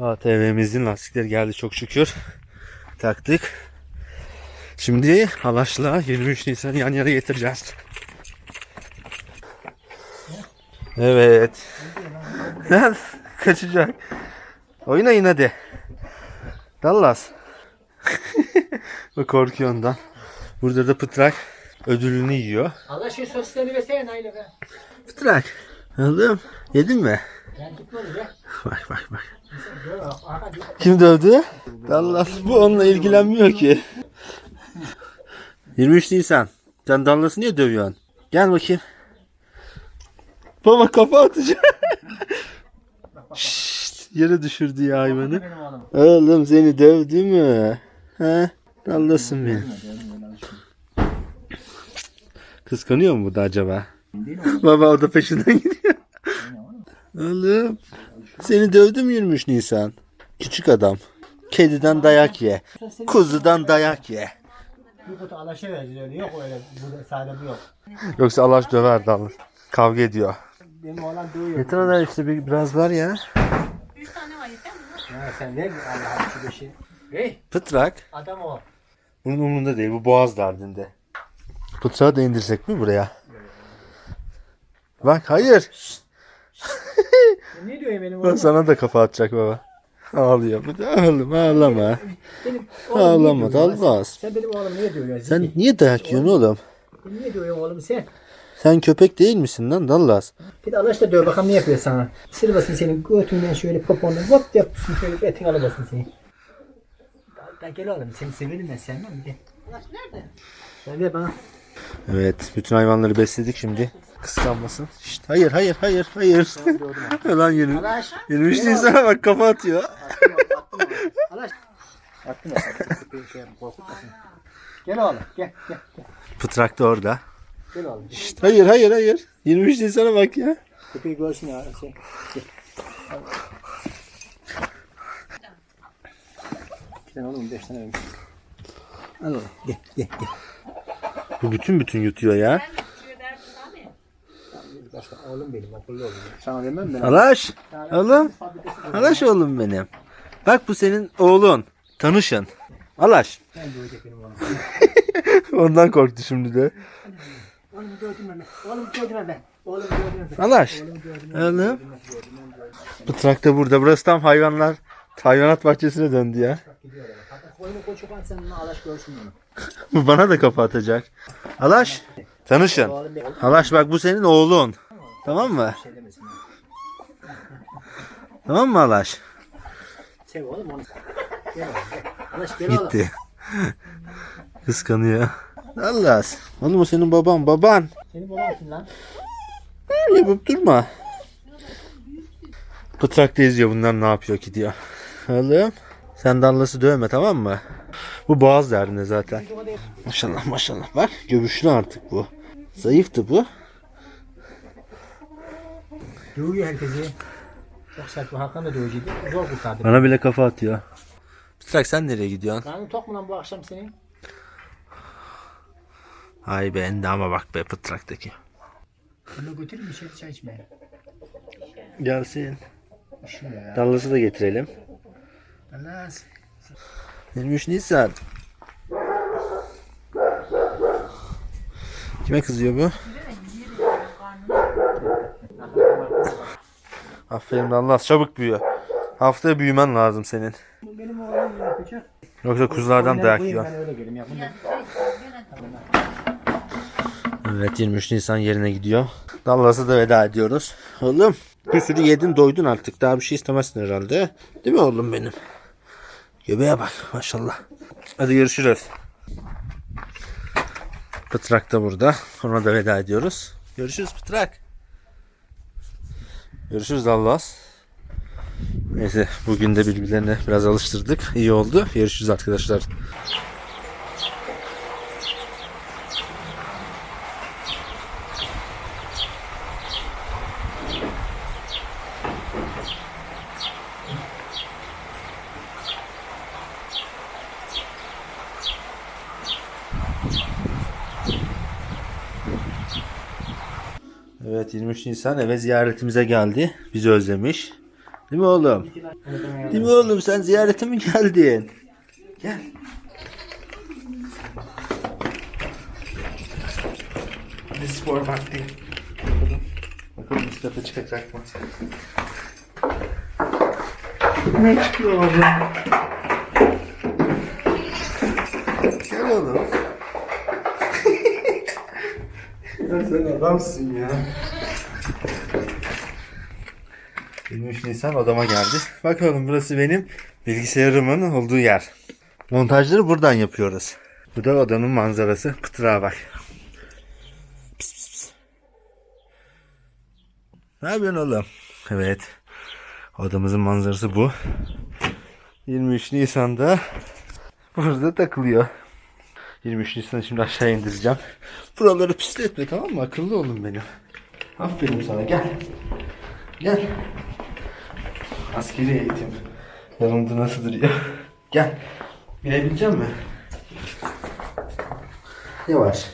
ATV'mizin lastikleri geldi çok şükür. Taktık. Şimdi Alaş'la 23 Nisan'ı yan yana getireceğiz. Evet. Lan kaçacak. Oynayın hadi. Dallas. o korkuyor ondan. Burada da pıtrak ödülünü yiyor. Allah şu sosislerini versene Nail'e be. Pıtrak. Oğlum yedin mi? Ben tutmadım be. Bak bak bak. Kim dövdü? Dallas bu onunla ilgilenmiyor ki. 23 Nisan. Sen Dallas'ı niye dövüyorsun? Gel bakayım. Baba kafa atacak. Şşt, yere düşürdü ya hayvanı. Oğlum seni dövdü mü? He? Dallas'ın benim. Kıskanıyor mu bu da acaba? Baba o da peşinden gidiyor. Oğlum seni dövdü mü 23 Nisan? Küçük adam. Kediden dayak ye. Kuzudan dayak ye. Bir kutu alaşa vereceğiz öyle. Yok öyle. Burada sade bu yok. Yoksa Allah döver Dallas. Kavga ediyor. Benim oğlan dövüyor. Yeter ona işte bir, biraz var ya. Üç tane var yeter mi? Ya sen ne Allah'ın şu beşi. Hey Pıtrak. adam o. Bunun umurunda değil. Bu boğaz derdinde. Pıtrağı da indirsek mi buraya? Bak hayır. Ne diyor benim oğlum? sana da kafa atacak baba. Ağlıyor. Bu da Ağlama ağlama. Benim oğlum Ağlama niye? Dalmaz. Sen benim oğlum niye dövüyorsun? Sen niye dayak yiyorsun oğlum? Niye dövüyorsun oğlum sen? Sen köpek değil misin lan Dallas? Bir de Allah da döv bakalım ne yapıyor sana. Sırmasın senin götünden şöyle popondan hop yapsın şöyle etin alıbasın seni. Da gel oğlum seni severim ben sevmem? Gel. Nerede? Gel ver bana. Evet, bütün hayvanları besledik şimdi. Kıskanmasın. Şşt, hayır, hayır, hayır, hayır. Lan yeni. Alaş. 23 Nisan'a bak kafa atıyor. Attım attım. Alaş. Şey korkutmasın. Gel oğlum gel gel gel. Pıtrak da orada. Gel oğlum. Şşt, hayır, hayır, hayır. 23 Nisan'a bak ya. Köpeği görsün ya. Şey. Gel. Al. İki tane oğlum beş tane vermiş. Al oğlum gel gel gel. Bu bütün bütün yutuyor ya. Ben geçiyor dersin abi. Başka oğlum benim oğlum. Sana vermem ben. Alaş. Oğlum. Alaş oğlum benim. Bak bu senin oğlun. Tanışın. Alaş. Benim oğlum. Ondan korktu şimdi de. Oğlum dövdüm ben. Oğlum dövdüm ben. Oğlum dövdüm ben. Alaş. Oğlum. Pıtrak da burada. Burası tam hayvanlar. Hayvanat bahçesine döndü ya. Koyunu koçupan sen bunu alaş görsün bunu. Bu bana da kafa atacak. Alaş. Tanışın. Alaş bak bu senin oğlun. Tamam mı? Şey demesin. Tamam mı Alaş? Sev oğlum onu. Gel oğlum gel. Alaş gel oğlum. Gitti. Kıskanıyor. Allah. Oğlum o senin baban. Baban. Senin baban kim lan? Öyle yapıp durma. Pıtrak da izliyor bunlar ne yapıyor ki diyor. Oğlum. Sen Dallas'ı dövme tamam mı? Bu boğaz derdinde zaten. Maşallah maşallah. Bak göbüşlü artık bu. Zayıftı bu. Dövüyor herkesi. Çok sert bu Hakan da dövücüydü. Zor kurtardı. Bana bile kafa atıyor. Pıtrak sen nereye gidiyorsun? Karnın tok mu lan bu akşam senin? Ay be endama bak be Pıtrak'taki. Bunu götürür bir şey çay içmeye. Gelsin. Üşüyor ya. Dallas'ı da getirelim. Allah. 23 Nisan. Kime kızıyor bu? Aferin Dallas çabuk büyüyor. Haftaya büyümen lazım senin. Bu benim oğlum yapacak. Yoksa kuzulardan dayak yiyor. Ben öyle. Bunu Evet 23 Nisan yerine gidiyor. Dallas'a da veda ediyoruz. Oğlum bir sürü yedin doydun artık. Daha bir şey istemezsin herhalde. Değil mi oğlum benim? Göbeğe bak maşallah. Hadi görüşürüz. Pıtrak da burada. Ona da veda ediyoruz. Görüşürüz Pıtrak. Görüşürüz Dallas. Neyse bugün de birbirlerine biraz alıştırdık. İyi oldu. Görüşürüz arkadaşlar. Evet 23 Nisan eve ziyaretimize geldi. Bizi özlemiş. Değil mi oğlum? Değil mi oğlum sen ziyarete mi geldin? Gel. Hadi spor vakti. Bakalım. Bakalım bisiklete çıkacak mı? Ne çıkıyor oğlum? Gel oğlum. ya sen adamsın ya. 23 Nisan odama geldi. Bakalım burası benim bilgisayarımın olduğu yer. Montajları buradan yapıyoruz. Bu da odanın manzarası. Pıtırağa bak. Pis pis pis. Ne yapıyorsun oğlum? Evet. Odamızın manzarası bu. 23 Nisan'da burada takılıyor. 23 Nisan'ı şimdi aşağı indireceğim. Buraları pisletme tamam mı? Akıllı olun benim. Aferin sana gel. Gel. Askeri eğitim. Yanımda nasıl duruyor? Gel. Binebilecek mi? Yavaş.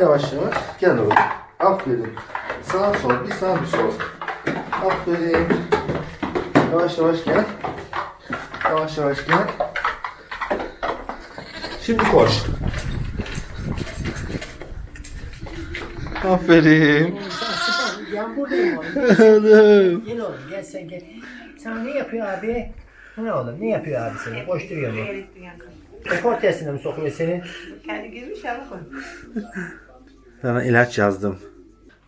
Yavaş yavaş. Gel oğlum. Aferin. Sağ sol. Bir sağ bir sol. Aferin. Yavaş yavaş gel. Yavaş yavaş gel. Şimdi koş. Aferin. Ben buradayım. Oğlum. Gel oğlum gel sen gel. Sen ne yapıyor abi? Ne oğlum? Ne yapıyor abi seni? Koşturuyor mu? Rekor testine mi sokuyor seni? Kendi girmiş ya bakın. Sana ilaç yazdım.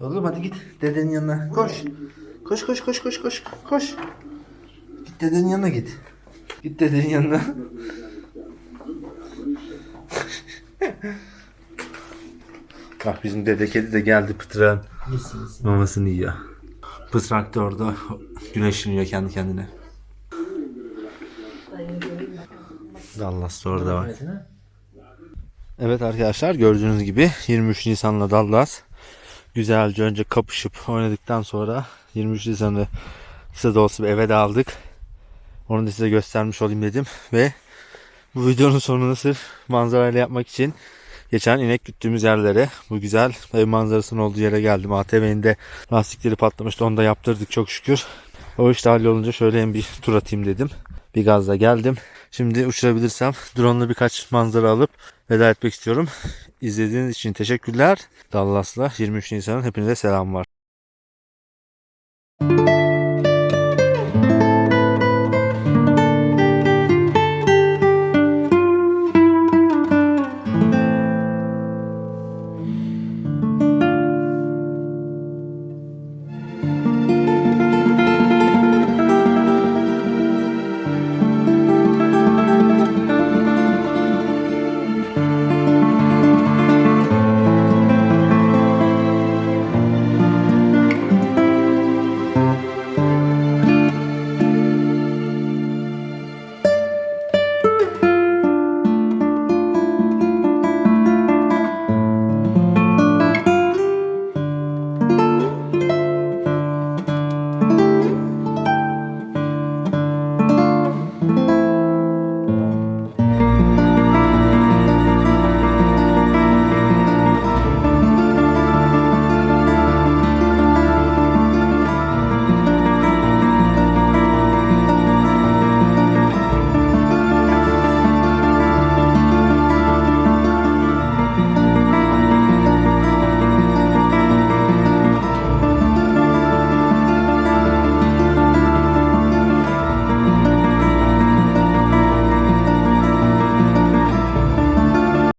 Oğlum hadi git dedenin yanına. Koş. Koş koş koş koş koş. Koş. Git dedenin yanına git. Git dedenin yanına. Bak bizim dede kedi de geldi pıtırağın Yesin yesin. mamasını yiyor. Pıtrak da orada güneşleniyor kendi kendine. Dallas da orada var. Evet arkadaşlar gördüğünüz gibi 23 Nisan'la Dallas güzelce önce kapışıp oynadıktan sonra 23 Nisan'ı kısa da olsa bir eve de aldık. Onu da size göstermiş olayım dedim ve bu videonun sonunu sırf manzarayla yapmak için geçen inek güttüğümüz yerlere bu güzel ev manzarasının olduğu yere geldim. ATV'nin de lastikleri patlamıştı onu da yaptırdık çok şükür. O iş de hallolunca şöyle hem bir tur atayım dedim. Bir gazla geldim. Şimdi uçurabilirsem drone'la birkaç manzara alıp veda etmek istiyorum. İzlediğiniz için teşekkürler. Dallas'la 23 Nisan'ın hepinize selam var.